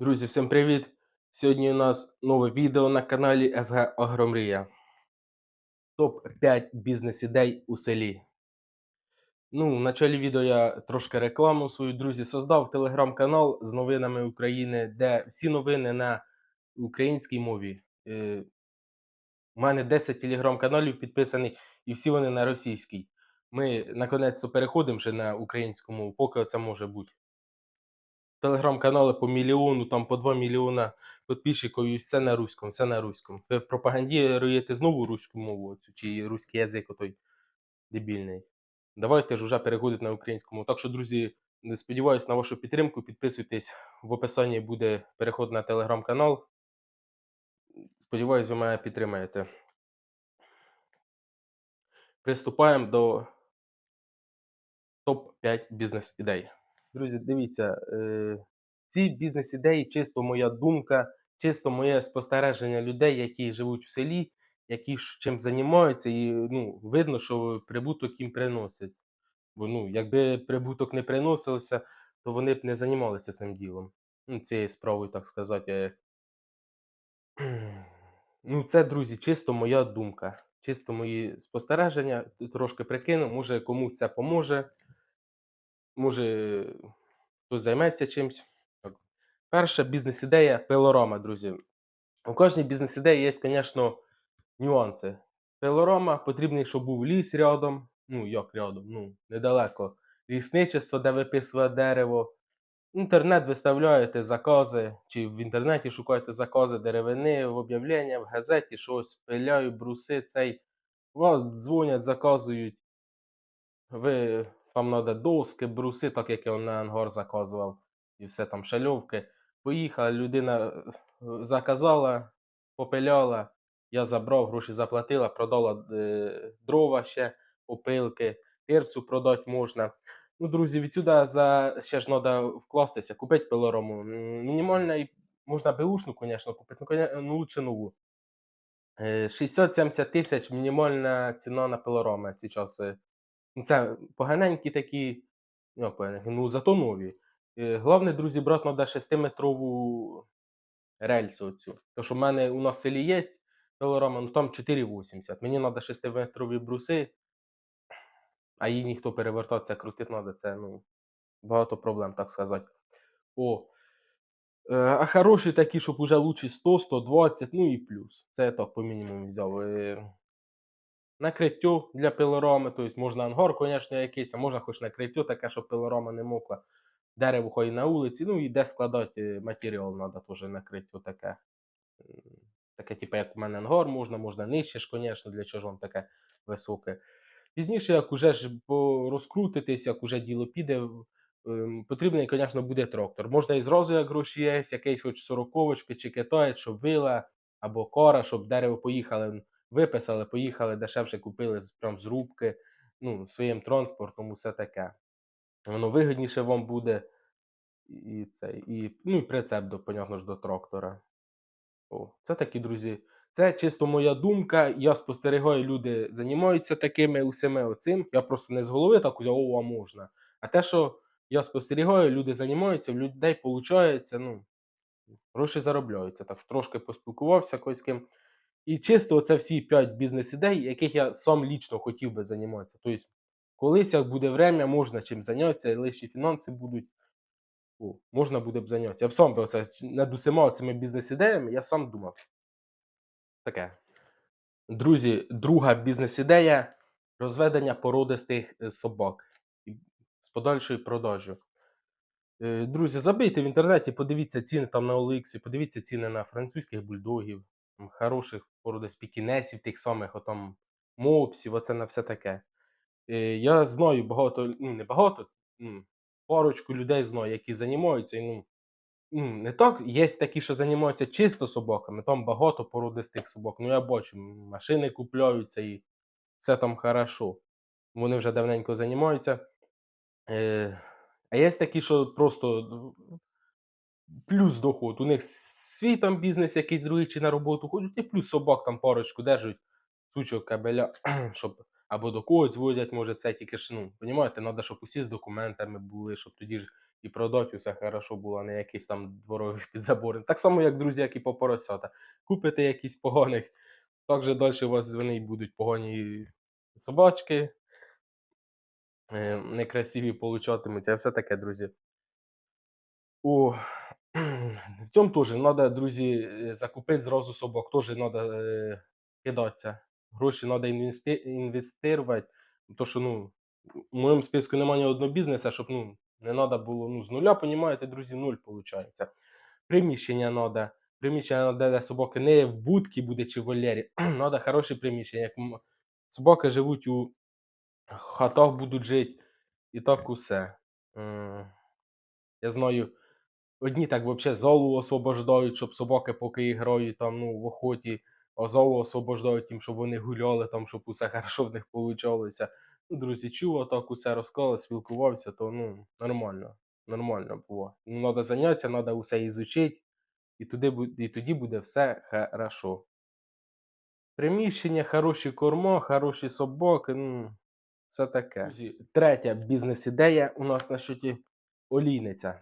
Друзі, всім привіт! Сьогодні у нас нове відео на каналі ФГ Агромрія. Топ-5 бізнес-ідей у селі. Ну, в началі відео я трошки рекламу свою, друзі, создав телеграм-канал з новинами України, де всі новини на українській мові. Е, У мене 10 телеграм-каналів підписані, і всі вони на російській. Ми наконець-то переходимо вже на українську мову, поки це може бути телеграм-канали по мільйону, там по 2 мільйона підписчиків, і все на руському, все на руському. Ви пропагандуєте знову руську мову, оцю, чи руський язик отой дебільний. Давайте ж уже переходити на українську. Так що, друзі, сподіваюся на вашу підтримку. Підписуйтесь в описанні буде переход на телеграм-канал. Сподіваюсь, ви мене підтримаєте. Приступаємо до топ-5 бізнес-ідей. Друзі, дивіться, е, ці бізнес-ідеї чисто моя думка, чисто моє спостереження людей, які живуть в селі, які чим займаються, і ну, видно, що прибуток їм приносить. Бо ну, якби прибуток не приносився, то вони б не займалися цим ділом. Ну, цією справою, так сказати. Ну, це, друзі, чисто моя думка. Чисто мої спостереження. Трошки прикину, може комусь це поможе. Може, хтось займеться чимось. Перша бізнес-ідея пилорама, друзі. У кожній бізнес-ідеї є, звісно, нюанси. Пилорама потрібний, щоб був ліс рядом. Ну, як рядом, ну, недалеко. Лісничество, де виписує дерево. Інтернет виставляєте закази, чи в інтернеті шукаєте закази деревини, в об'явлення, в газеті щось, пиляють, бруси, цей. Вам дзвонять, заказують. Ви вам треба доски, бруси, так як я на ангар заказував, і все там шальовки. Поїхала, людина е, заказала, попиляла, я забрав, гроші заплатила, продала е, дрова ще, опилки, тирсу продати можна. Ну, друзі, відсюди за ще ж треба вкластися, купити пилорому. Мінімальна можна беушну, звісно, купити, ну, ну лучше нову. Е, 60-70 тисяч мінімальна ціна на пилороми зараз. Ну, Це поганенькі такі, ну, ну зато нові. Е, Головне, друзі, брати треба 6-метрову рельсу оцю. То, що в мене у нас в селі є пилорама, ну там 4,80. Мені треба 6-метрові бруси, а її ніхто перевертатися, крутити треба. Це ну, багато проблем, так сказати. О. Е, А хороші такі, щоб уже лучше 100, 120, ну і плюс. Це я так по мінімуму взяв. Накриття для пилороми, тобто можна ангар, звісно, якийсь, а можна хоч накриття таке, щоб пилорома не мокла. Дерево хай на вулиці, ну і де складати е, матеріал, треба теж накриття таке. Таке, типу, як у мене ангар, можна, можна нижче ж, звісно, для чого ж вам таке високе. Пізніше, як уже ж розкрутитись, як уже діло піде, ем, потрібний, звісно, буде трактор. Можна і зразу, як гроші є, якийсь хоч сороковочки чи китаєць, щоб вила або кора, щоб дерево поїхали, виписали, поїхали, дешевше купили прям з ну, своїм транспортом, усе таке. Воно вигідніше вам буде. І, це, і, ну, і прицеп, до, понятно ж, до трактора. О, це такі, друзі. Це чисто моя думка. Я спостерігаю, люди займаються такими усіми оцим. Я просто не з голови так взяв, о, а можна. А те, що я спостерігаю, люди займаються, в людей виходить, ну, гроші заробляються. Так трошки поспілкувався когось з ким. І чисто оце всі 5 бізнес-ідей, яких я сам лічно хотів би займатися. Тобто, колись, як буде время, можна чим зайнятися, лишні фінанси будуть. О, можна буде б зайнятися. Я б сам би оце над усіма цими бізнес-ідеями, я сам думав. Таке. Друзі, друга бізнес-ідея розведення породистих е, собак з подальшою продажю. Е, Друзі, забийте в інтернеті, подивіться ціни там на OLX, подивіться ціни на французьких бульдогів, хороших породist пікінесів, тих самих, отам мопсів, оце на все таке. Е, Я знаю багато, ну не багато, парочку людей знаю, які займаються. І, ну, ну, не так, є такі, що займаються чисто собаками, там багато породистих собак. Ну, я бачу, машини купляються і все там хорошо. Вони вже давненько займаються. Е, а є такі, що просто плюс доход. У них свій там бізнес якийсь другий чи на роботу ходять, і плюс собак там парочку держать, сучок кабеля, щоб або до когось водять, може це тільки ж, ну, розумієте, треба, щоб усі з документами були, щоб тоді ж і продати усе хорошо було, не якийсь там дворовий підзаборник. Так само, як друзі, як і по поросята. Купите якісь поганих, так же далі у вас вони будуть погані собачки, е, некрасиві получатимуться, все таке, друзі. О, в цьому теж треба, друзі, е, закупити зразу собак, теж треба е, кидатися. Гроші треба інвести... інвестувати, то що, ну, в моєму списку немає ні одного бізнесу, щоб ну, не треба було ну, з нуля, понімаєте, друзі, нуль виходить. Приміщення треба. Приміщення треба, де собаки не в будці буде чи в вольєрі. Треба хороше приміщення. Як собаки живуть у хатах, будуть жити, і так усе. Я знаю, одні так взагалі залу освобождають, щоб собаки, поки грають там, ну, в охоті, а залу освобождають їм, щоб вони гуляли, там, щоб усе хорошо в них получалося. Ну, друзі, чув, так усе розказав, спілкувався, то ну, нормально. Нормально було. Ну, треба заняття, треба усе ізучити, і, туди, і тоді буде все хорошо. Приміщення, хороші корма, хороші собаки, ну, все таке. Друзі, третя бізнес-ідея у нас на щоті олійниця.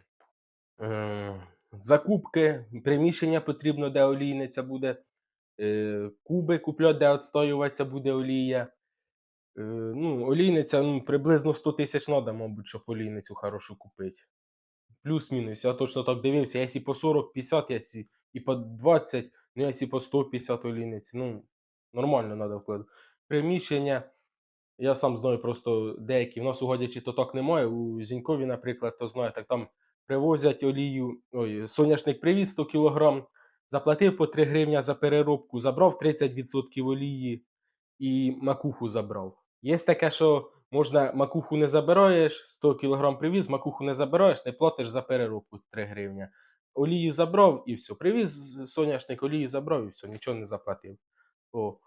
Ем, Закупки, приміщення потрібно, де олійниця буде. е, Куби куплять, де відстоюватися буде олія. Е, Ну, олійниця ну, приблизно 100 тисяч треба, мабуть, щоб олійницю хорошу купити. Плюс-мінус. Я точно так дивився. Якщо по 40-50, якщо і по 20, ну якщо по 150 олійниці. Ну, нормально треба вкладати. Приміщення. Я сам знаю просто деякі. В нас у Годячі то так немає. У Зінькові, наприклад, то знаю, так там привозять олію. Ой, соняшник привіз 100 кг, заплатив по 3 гривня за переробку, забрав 30% олії і макуху забрав. Є таке, що можна макуху не забираєш, 100 кг привіз, макуху не забираєш, не платиш за переробку 3 гривня. Олію забрав і все. Привіз соняшник, олію забрав і все, нічого не заплатив. О.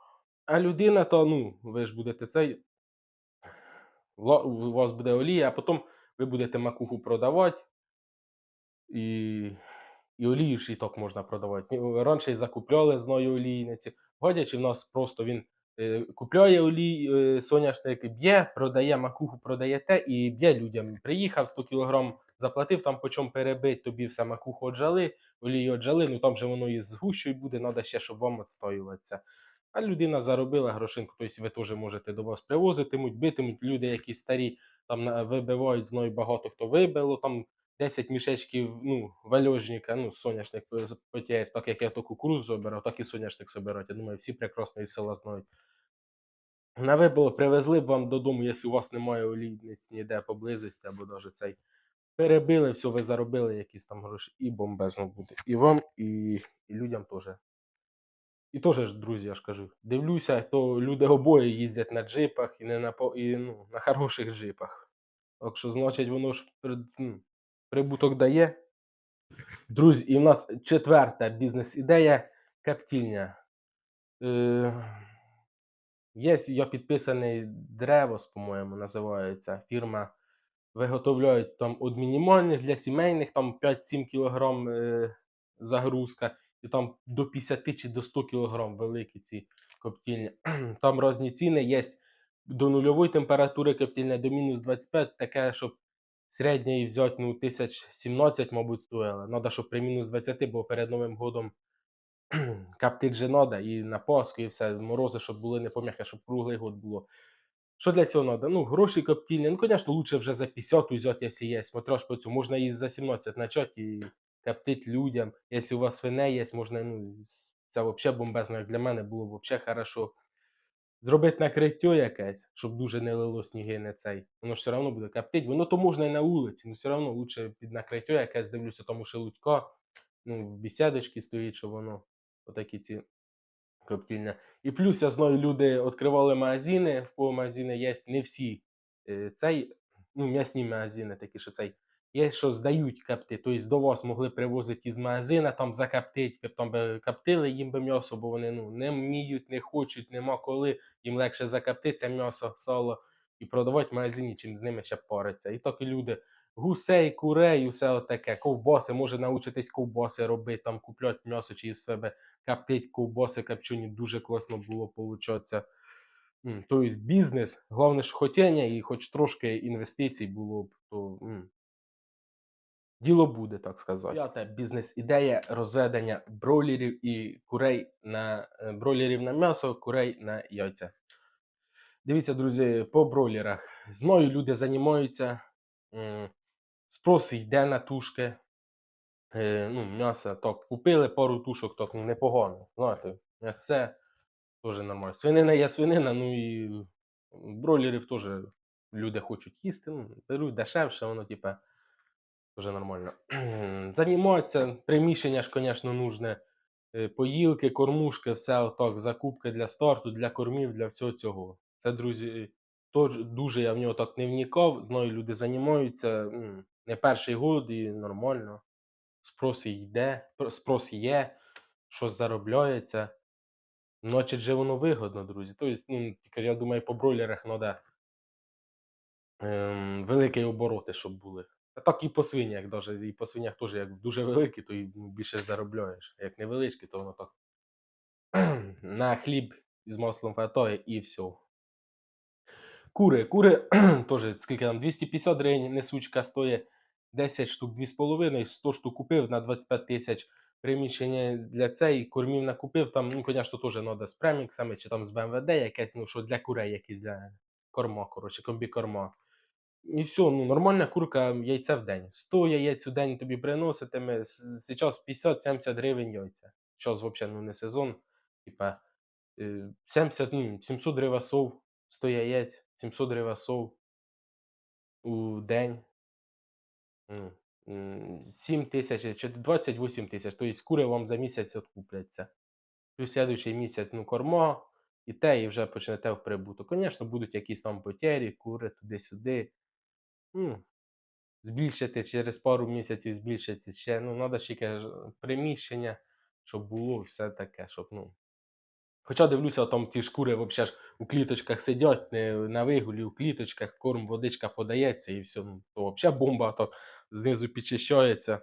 А людина, то ну, ви ж будете цей. У вас буде олія, а потім ви будете макуху продавати. І, і олію так можна продавати. Раніше і закупляли з ною олійниці. Годячи, в нас просто він е, купляє олій, е, соняшник, б'є, продає макуху, продає те і б'є людям. Приїхав 100 кг, заплатив там по чому перебить, тобі все макуху отжали, олію отжали, ну там же воно і з гущою буде, треба ще, щоб вам відстоюватися. А людина заробила грошинку, тобто ви теж можете до вас привозитимуть, битимуть люди, які старі, там вибивають, знаю багато хто вибило, там 10 мішечків ну, вальожника, ну, соняшник е, так як я то кукурузу забирав, так і соняшник собирають. Я думаю, всі прекрасно із села знають. На вибило привезли б вам додому, якщо у вас немає олійниць ніде поблизості, або навіть цей. Перебили, все, ви заробили якісь там гроші, і бомбезно буде. І вам, і, і людям теж. І теж друзі, я ж кажу, дивлюся, то люди обоє їздять на джипах і не на і, ну, на хороших джипах. Так що, значить, воно ж ну, прибуток дає. Друзі, і в нас четверта бізнес-ідея коптільня. Е, є, я підписаний Древос, по-моєму, називається фірма. Виготовляють там від мінімальних для сімейних, там 5-7 кг е, загрузка, і там до 50 чи до 100 кг великі ці коптільні. Там різні ціни є до нульової температури коптільня, до мінус 25, таке, щоб середньої взяти, ну, 1017, мабуть, стоїло. Надо, щоб при мінус 20, бо перед Новим годом коптить же надо, і на Пасху, і все, морози, щоб були не пом'яке, щоб круглий год було. Що для цього треба? Ну, гроші коптильні. Ну, звісно, лучше вже за 50 взяти, якщо є. По цьому. Можна і за 17 почати і коптить людям. Якщо у вас свине є, можна, ну, це взагалі бомбезно, як для мене було б взагалі хорошо. Зробити накриття якесь, щоб дуже не лило сніги на цей. Воно ж все одно буде коптить. Воно то можна і на вулиці, але все одно лучше під накриття якесь дивлюся, тому що лудька, ну, в бесідочці стоїть, що воно отакі ці коптильня. І плюс я знаю, люди відкривали магазини, по магазини є не всі. е, Цей, ну, м'ясні магазини такі, що цей. Є, що здають капти, тобто до вас могли привозити із магазина, там закаптить, там би каптили їм би м'ясо, бо вони ну, не вміють, не хочуть, нема коли. Їм легше закаптити м'ясо, сало і продавати в магазині, чим з ними ще париться. І так і люди гусей, курей, усе таке, ковбаси, може научитись ковбаси робити, там купляти м'ясо чи із себе коптить ковбаси копчені, дуже класно було получатися. Тобто бізнес, головне ж хотіння і хоч трошки інвестицій було б, то діло буде, так сказати. П'ята бізнес-ідея розведення бройлерів і курей на е, бройлерів на м'ясо, курей на яйця. Дивіться, друзі, по бройлерах. Знаю, люди займаються, спрос йде на тушки. Е, ну, м'ясо так, купили пару тушок, так ну, непогано. Знаєте, м'ясце теж нормально. Свинина є свинина, ну і бройлерів теж люди хочуть їсти. Ну, беруть дешевше, воно типа теж нормально. Займаються, приміщення ж, звісно, нужне. Е, Поїлки, кормушки, все отак, закупки для старту, для кормів, для всього цього. Це, друзі, тож дуже я в нього так не вникав. Знаю, люди займаються. Не перший год і нормально. Спрос йде, спрос є, щось заробляється. Значить же воно вигодно, друзі. Тобто, ну, я думаю, по бройлерах треба ем, великі обороти, щоб були. Так і по свинях, даже, і по свинях теж, як дуже великі, то і ну, більше заробляєш. Як невеличкі, то воно так на хліб з маслом фатоє і все. Кури, кури теж скільки там 250 гривень несучка стоїть 10 штук 2,5, 100 штук купив на 25 тисяч. Приміщення для цей кормів накупив. Там, ну, звісно, теж треба з преміксами чи там з БМВД якесь, ну, що для курей якісь для корма, коротше, комбікорма. І все, ну, нормальна курка яйця в день. 100 яєць у день тобі приноситиме. Зараз 50-70 гривень яйця. Зараз взагалі ну, не сезон. Типа е, 70, ну, 700 гривень сов, 100 яєць, 700 гривень у день. Ну, 7 тисяч, чи 28 тисяч. Тобто кури вам за місяць відкупляться. Плюс слідуючий місяць ну, корма, і те, і вже почнете в прибуток. Звісно, будуть якісь там потері, кури туди-сюди. Ну, збільшити через пару місяців, збільшиться ще. Ну, треба ще приміщення, щоб було все таке, щоб, ну. Хоча дивлюся, там ті шкури вообще ж у кліточках сидять, не на вигулі, у кліточках, корм, водичка подається і все. Ну, то взагалі бомба, то знизу підчищається.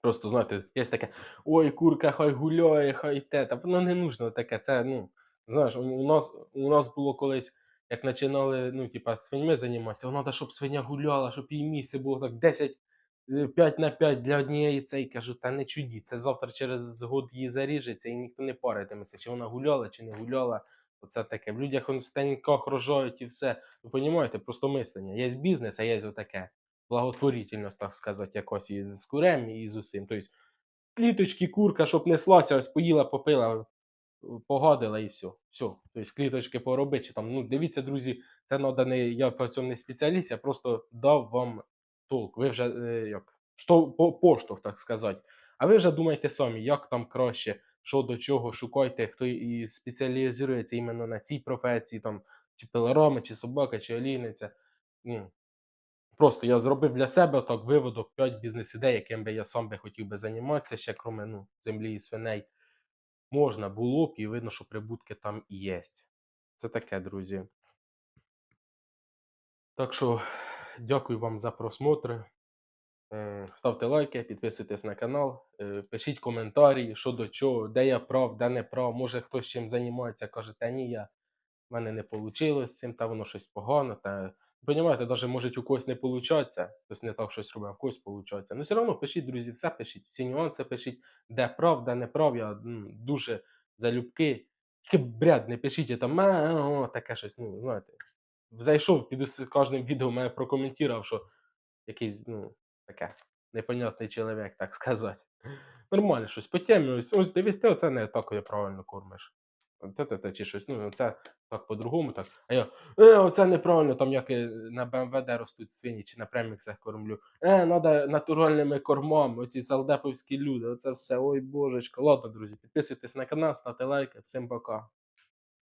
Просто, знаєте, є таке, ой, курка, хай гуляє, хай те. Та воно не нужно таке. Це, ну, знаєш, у нас, у нас було колись, як починали, ну, типа, свиньми займатися, треба, щоб свиня гуляла, щоб їй місце було так 10, е, 5 на 5 для однієї цей. Кажу, та не чуді, це завтра через год її заріжеться і ніхто не паритиметься, чи вона гуляла, чи не гуляла. Оце таке. В людях в станках рожають і все. Ви розумієте, просто мислення. Є бізнес, а є отаке благотворительність, так сказати, якось і з курем, і з усім. Тобто, кліточки, курка, щоб неслася, ось поїла, попила, погадила і все. все. Тобто, кліточки поробити. Там, ну, дивіться, друзі, це надо не, я по цьому не спеціаліст, я просто дав вам толк. Ви вже е, як, що, по, поштовх, так сказати. А ви вже думайте самі, як там краще, що до чого, шукайте, хто і спеціалізується іменно на цій професії, там, чи пилороми, чи собака, чи олійниця. Ну, Просто я зробив для себе так виводок 5 бізнес-ідей, яким би я сам би хотів би займатися, ще крім ну, землі і свиней. Можна було б, і видно, що прибутки там є. Це таке, друзі. Так що дякую вам за просмотр. Е, Ставте лайки, підписуйтесь на канал, е, пишіть коментарі, що до чого, де я прав, де не прав. Може хтось чим займається, каже, та ні, я в мене не вийшло з цим, та воно щось погано. Та... Понімаєте, навіть може у когось не виходить, хтось не так щось робить, а в когось виходить. Ну, все одно пишіть, друзі, все пишіть, всі нюанси пишіть, де прав, де не прав. Я м, дуже залюбки. Тільки бред, не пишіть там, «А, о, таке щось, ну, знаєте. Зайшов, під ус- кожним відео мене прокоментував, що якийсь, ну, таке, непонятний чоловік, так сказати. Нормально щось по темі, ось, ось дивись, ти оце не так я правильно кормиш. Те-те-те, чи щось, ну, це так по-другому, так. А я, е, оце неправильно, там як е, на БМВД ростуть свині, чи на преміксах кормлю. Е, треба натуральними кормами, оці салдеповські люди, оце все, ой божечко. Ладно, друзі, підписуйтесь на канал, ставте лайки, всім пока.